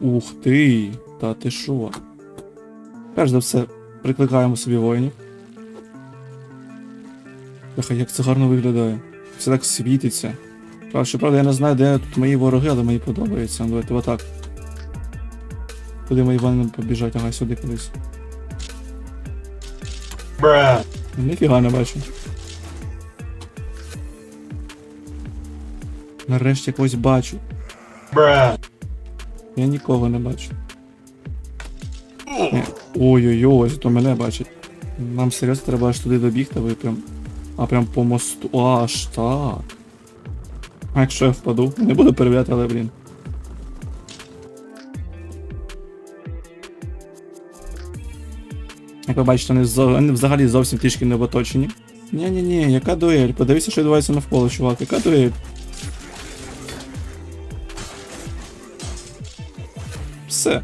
Ух ти! Та ти що? Перш за все, прикликаємо собі воїнів. Бляха, як це гарно виглядає. Все так світиться. Правда, щоправда, я не знаю, де тут мої вороги, але мені подобається. Ну, Давайте отак. Куди мої воїни побіжать? Ага, сюди кудись. Bruh. Ніфіга не бачу. Нарешті когось бачу. Bruh. Я нікого не бачу. Ні. Ой-ой-ой, то мене бачить. Нам серйозно треба аж туди добігти, ви прям. А прям по мосту. Аж так. А якщо я впаду, не буду перевіряти, але блін. Як ви бачите, вони взагалі зовсім трішки не в оточенні. Ні-ні-ні, яка дуель? Подивися, що відбувається навколо, чувак, яка дуель? Все.